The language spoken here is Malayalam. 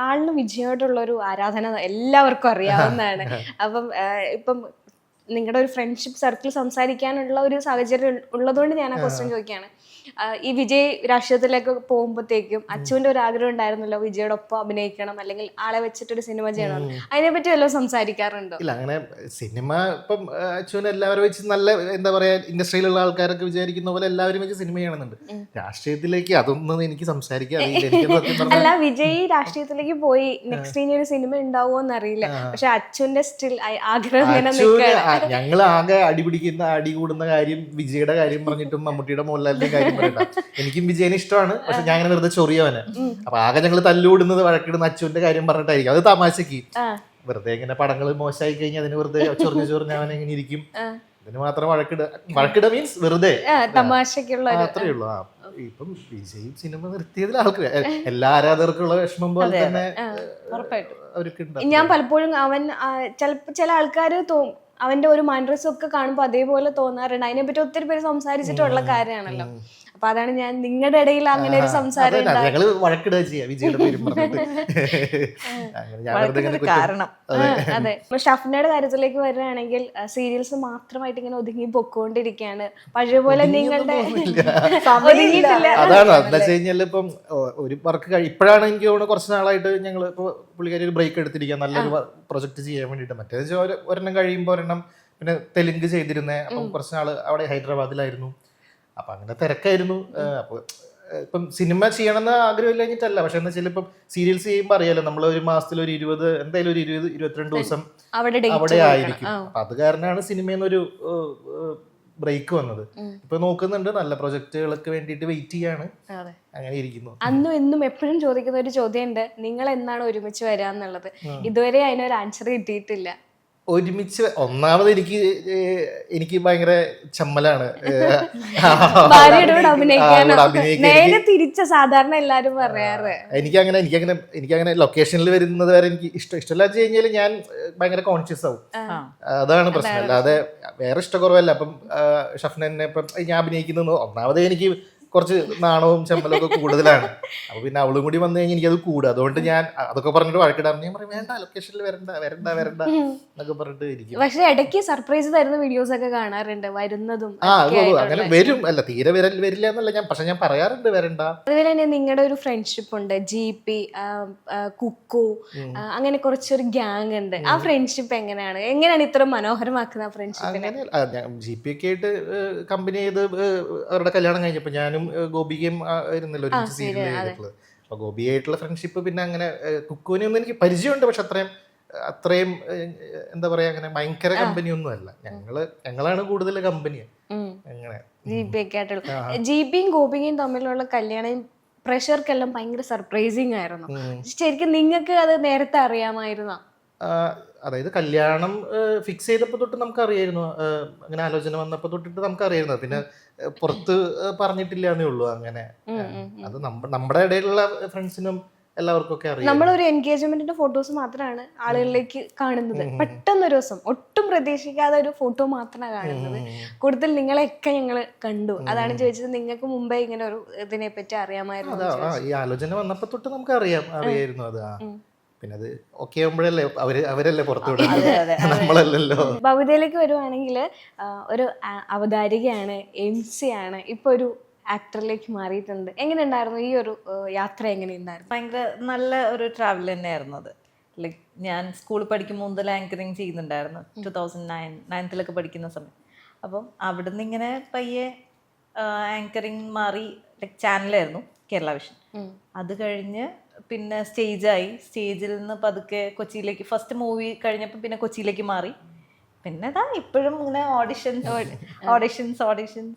ആളിന് വിജയോടുള്ള ഒരു ആരാധന എല്ലാവർക്കും അറിയാവുന്നതാണ്. അപ്പം ഇപ്പം നിങ്ങളുടെ ഒരു ഫ്രണ്ട്ഷിപ്പ് സർക്കിൾ സംസാരിക്കാനുള്ള ഒരു സാഹചര്യം ഉള്ളതുകൊണ്ട് ഞാൻ ആ ക്വസ്റ്റ്യൻ ചോദിക്കുകയാണ് ഈ വിജയ് രാഷ്ട്രീയത്തിലേക്ക് പോകുമ്പോഴത്തേക്കും അച്ചുവിന്റെ ഒരു ആഗ്രഹം ഉണ്ടായിരുന്നല്ലോ വിജയുടെ ഒപ്പം അഭിനയിക്കണം അല്ലെങ്കിൽ ആളെ വെച്ചിട്ടൊരു സിനിമ ചെയ്യണം. അതിനെപ്പറ്റി വല്ലതും സംസാരിക്കാറുണ്ടോ? ഇല്ല അങ്ങനെ സിനിമ ഇപ്പം അച്ഛൻ എല്ലാവരും വെച്ച് നല്ല എന്താ പറയാ ഇൻഡസ്ട്രിയിലുള്ള ആൾക്കാരൊക്കെ വിചാരിക്കുന്ന പോലെ എല്ലാവരും വെച്ച് സിനിമ ചെയ്യണമെന്നുണ്ട് രാഷ്ട്രീയത്തിലേക്ക് അതൊന്നും എനിക്ക് സംസാരിക്കാൻ അല്ല വിജയ് രാഷ്ട്രീയത്തിലേക്ക് പോയി നെക്സ്റ്റ് ഇനി ഒരു സിനിമ ഉണ്ടാവുമോ എന്നറിയില്ല പക്ഷെ അച്ഛന്റെ സ്റ്റിൽ ആഗ്രഹം ഞങ്ങൾ ആകെ അടിപിടിക്കുന്ന അടി കൂടുന്ന കാര്യം വിജയുടെ കാര്യം പറഞ്ഞിട്ടും മമ്മൂട്ടിയുടെ മോഹൻലാലിന്റെ കാര്യം പറയണ്ട എനിക്കും വിജയനെ ഇഷ്ടമാണ് പക്ഷെ ഞാൻ അങ്ങനെ വെറുതെ ചൊറിയവന് അപ്പൊ ആകെ ഞങ്ങൾ തല്ലുകൂടുന്നത് വഴക്കിടുന്ന അച്ഛന്റെ കാര്യം പറഞ്ഞിട്ടായിരിക്കും. അത് തമാശക്ക്. വെറുതെ ഇങ്ങനെ പടങ്ങൾ മോശമായി കഴിഞ്ഞാൽ അതിന് വെറുതെ ചൊറിഞ്ഞു ചൊറിഞ്ഞ് അവൻ എങ്ങനെ ഇരിക്കും? അതിന് മാത്രം വഴക്കിട വഴക്കിട മീൻസ് വെറുതെ. തമാശക്കുള്ള അത്രേ ഉള്ളൂ. ആ ഇപ്പം വിജയ് സിനിമ നിർത്തിയതിൽ ആൾക്ക് എല്ലാ ആരാധകർക്കുള്ള വിഷമം പോലെ തന്നെ അവർക്ക് ഞാൻ പലപ്പോഴും അവൻ ചില ചില ആൾക്കാർ അവന്റെ ഒരു മാൻഡ്രസും ഒക്കെ കാണുമ്പോൾ അതേപോലെ തോന്നാറുണ്ട് അതിനെപ്പറ്റി ഒത്തിരി പേര് സംസാരിച്ചിട്ടുള്ള കാര്യമാണല്ലോ. അപ്പൊ അതാണ് ഞാൻ നിങ്ങളുടെ ഇടയിൽ അങ്ങനെ ഒരു സംസാരം ഞങ്ങൾ വഴക്കിടുക ചെയ്യാ വിജയുടെ പേരും കാരണം. അതെ. ഇപ്പൊ ഷഫ്നയുടെ കാര്യത്തിലേക്ക് വരികയാണെങ്കിൽ സീരിയൽസ് മാത്രമായിട്ട് ഇങ്ങനെ ഒതുങ്ങി പൊക്കോണ്ടിരിക്കുകയാണ്. പഴയ പോലെ നിങ്ങളുടെ അതാണ്. എന്താ വെച്ച് കഴിഞ്ഞാൽ ഇപ്പം ഒരു വർക്ക് ഇപ്പോഴാണ് എനിക്ക് തോന്നുന്നത് കുറച്ച് നാളായിട്ട് ഞങ്ങൾ ഇപ്പോൾ പുള്ളിക്കാരി ഒരു ബ്രേക്ക് എടുത്തിരിക്കുക നല്ലൊരു പ്രൊജക്ട് ചെയ്യാൻ വേണ്ടിയിട്ട്. മറ്റേ വെച്ചാൽ ഒരെണ്ണം കഴിയുമ്പോൾ ഒരെണ്ണം പിന്നെ തെലുങ്ക് ചെയ്തിരുന്നേ. അപ്പം കുറച്ച് നാൾ അവിടെ ഹൈദരാബാദിലായിരുന്നു. അപ്പം അങ്ങനെ തിരക്കായിരുന്നു. അപ്പോൾ ഇപ്പം സിനിമ ചെയ്യണമെന്ന് ആഗ്രഹമില്ല കഴിഞ്ഞിട്ടല്ല പക്ഷെ എന്താ വെച്ചാൽ ഇപ്പം സീരിയൽസ് ചെയ്യുമ്പോൾ അറിയാലോ നമ്മൾ ഒരു മാസത്തിൽ ഒരു ഇരുപത് എന്തായാലും ഒരു ഇരുപത് ഇരുപത്തിരണ്ട് ദിവസം അവിടെ ആയിരിക്കും. അപ്പൊ അത് കാരണമാണ് സിനിമയിൽ ഒരു ബ്രേക്ക് വന്നത്. ഇപ്പൊ നോക്കുന്നുണ്ട്. നല്ല പ്രൊജക്ടുകൾക്ക് വേണ്ടിയിട്ട് വെയിറ്റ് ചെയ്യാണ്. അങ്ങനെ ഇരിക്കുന്നു. അന്നും എന്നും എപ്പോഴും ചോദിക്കുന്ന ഒരു ചോദ്യം ഉണ്ട് നിങ്ങൾ എന്നാണ് ഒരുമിച്ച് വരാന്നുള്ളത്? ഇതുവരെ അതിനൊരു ആൻസർ കിട്ടിയിട്ടില്ല. ഒരുമിച്ച് ഒന്നാമത് എനിക്ക് എനിക്ക് ഭയങ്കര ചമ്മലാണ്. നേരെ എനിക്ക് തിരിച്ച സാധാരണ എല്ലാരും പറയാറ്. എനിക്കങ്ങനെ എനിക്കങ്ങനെ എനിക്കങ്ങനെ ലൊക്കേഷനിൽ വരുന്നത് വരെ എനിക്ക് ഇഷ്ടം. ഇഷ്ടമല്ല വെച്ച് കഴിഞ്ഞാൽ ഞാൻ ഭയങ്കര കോൺഷ്യസ് ആവും. അതാണ് പ്രശ്നം. അല്ലാതെ വേറെ ഇഷ്ടക്കുറവല്ല. അപ്പം ഷഫ്ന ഇപ്പം ഞാൻ അഭിനയിക്കുന്നത് ഒന്നാമത് എനിക്ക് കുറച്ച് നാണവും ചമ്മലൊക്കെ കൂടുതലാണ്. അപ്പൊ പിന്നെ അവളും കൂടി വന്നു കഴിഞ്ഞാൽ എനിക്കത് കൂടും. അതുകൊണ്ട് ഞാൻ അതൊക്കെ പറഞ്ഞിട്ട് വഴക്കിടാറുണ്ട് ഞാൻ പറയും വേണ്ട ലൊക്കേഷനിൽ വരണ്ട വരണ്ട വരണ്ട എന്നൊക്കെ പറഞ്ഞിട്ട് ഇരിക്കും. പക്ഷെ ഇടയ്ക്ക് സർപ്രൈസ് തരുന്ന വീഡിയോസ് ഒക്കെ കാണാറുണ്ട് വരുന്നതും ആ ഒക്കെ. അങ്ങനെ വരും. അല്ല തീരെ വരൽ വരില്ല എന്നല്ല ഞാൻ പക്ഷെ ഞാൻ പറയാറുണ്ട് വരണ്ട. അതുപോലെ തന്നെ നിങ്ങളുടെ ഒരു ഫ്രണ്ട്ഷിപ്പ് ഉണ്ട് ജി പി കുക്കു അങ്ങനെ കുറച്ചൊരു ഗ്യാങ് ഉണ്ട്. ആ ഫ്രണ്ട്ഷിപ്പ് എങ്ങനെയാണ്? എങ്ങനെയാണ് ഇത്ര മനോഹരമാക്കുന്ന ആ ഫ്രണ്ട്ഷിപ്പിനെ ജി പി ഒക്കെ ആയിട്ട് കമ്പനി ചെയ്ത് അവരുടെ കല്യാണം കഴിഞ്ഞപ്പോൾ ഞാനും ഏഹ്, ഗോപികയും ആ, ആയിരുന്നല്ലോ ഒരു സീരിയൽ ചെയ്തിട്ടുള്ളത്. അപ്പൊ ഗോപിയായിട്ടുള്ള ഫ്രണ്ട്ഷിപ്പ് പിന്നെ അങ്ങനെ കുക്കുവിനെ ഒന്നും എനിക്ക് പരിചയമുണ്ട് പക്ഷെ അത്രയും അത്രയും എന്താ പറയാ അങ്ങനെ ഭയങ്കര കമ്പനി ഒന്നും അല്ല. ഞങ്ങൾ ഞങ്ങളാണ് കൂടുതൽ കമ്പനി അങ്ങനെ. ജീപിയും ഗോപികയും തമ്മിലുള്ള കല്യാണം പ്രഷർക്കെല്ലാം ഭയങ്കര സർപ്രൈസിങ് ആയിരുന്നു. ശരിക്കും നിങ്ങൾക്ക് അത് നേരത്തെ അറിയാമായിരുന്നോ? അതായത് കല്യാണം ഫിക്സ് ചെയ്തപ്പോൾ തൊട്ട് നമുക്കറിയായിരുന്നു. അങ്ങനെ ആലോചന വന്നപ്പോൾ തൊട്ടിട്ട് നമുക്ക് അറിയായിരുന്നു പിന്നെ പുറത്ത് പറഞ്ഞിട്ടില്ല എന്നേ ഉള്ളൂ അങ്ങനെ. അത് നമ്മുടെ ഇടയിലുള്ള ഫ്രണ്ട്സിനും എല്ലാവർക്കും ഒക്കെ അറിയാം. നമ്മളൊരു എൻഗേജ്മെന്റിന്റെ ഫോട്ടോസ് മാത്രമാണ് ആളുകളിലേക്ക് കാണുന്നത്. പെട്ടെന്ന് ഒരു ദിവസം ഒട്ടും പ്രതീക്ഷിക്കാതെ ഒരു ഫോട്ടോ മാത്രമാണ് കാണുന്നത്. കൂടുതൽ നിങ്ങളെയൊക്കെ ഞങ്ങൾ കണ്ടു. അതാണ് ചോദിച്ചത്. നിങ്ങൾക്ക് മുമ്പേ ഇങ്ങനെ ഒരു ഇതിനെ പറ്റി അറിയാമായിരുന്നു ഈ ആലോചന വന്നപ്പോ തൊട്ട് നമുക്ക് അറിയാം അറിയായിരുന്നു അത് പിന്നെ അത് ഓക്കെ ആകുമ്പോഴല്ലേ അവർ അവരല്ലേ പുറത്തു നമ്മളല്ലല്ലോ. ഭവിതയിലേക്ക് വരുവാണെങ്കിൽ ഒരു അവതാരികയാണ് എം സി ആണ് ഇപ്പൊ ഒരു ആക്ടറിലേക്ക് മാറിയിട്ടുണ്ട്. എങ്ങനെ ഉണ്ടായിരുന്നു ഈ ഒരു യാത്ര എങ്ങനെ ഉണ്ടായിരുന്നു ഭയങ്കര നല്ല ഒരു ട്രാവൽ തന്നെയായിരുന്നു അത്. ലൈക്ക് ഞാൻ സ്കൂളിൽ പഠിക്കുമ്പോൾ മുതൽ ആങ്കറിങ് ചെയ്യുന്നുണ്ടായിരുന്നു. ടു തൗസൻഡ് നയൻ നയൻത്തിലൊക്കെ പഠിക്കുന്ന സമയം. അപ്പം അവിടുന്ന് ഇങ്ങനെ പയ്യെ ആങ്കറിങ് മാറി ലൈക്ക് ചാനലായിരുന്നു കേരള വിഷൻ അത് കഴിഞ്ഞ് പിന്നെ സ്റ്റേജായി. സ്റ്റേജിൽ നിന്ന് പതുക്കെ കൊച്ചിയിലേക്ക് ഫസ്റ്റ് മൂവി കഴിഞ്ഞപ്പോൾ പിന്നെ കൊച്ചിയിലേക്ക് മാറി. പിന്നെ ഇതാ ഇപ്പോഴും ഇങ്ങനെ ഓഡിഷൻസ് ഓഡിഷൻസ് ഓഡിഷൻസ്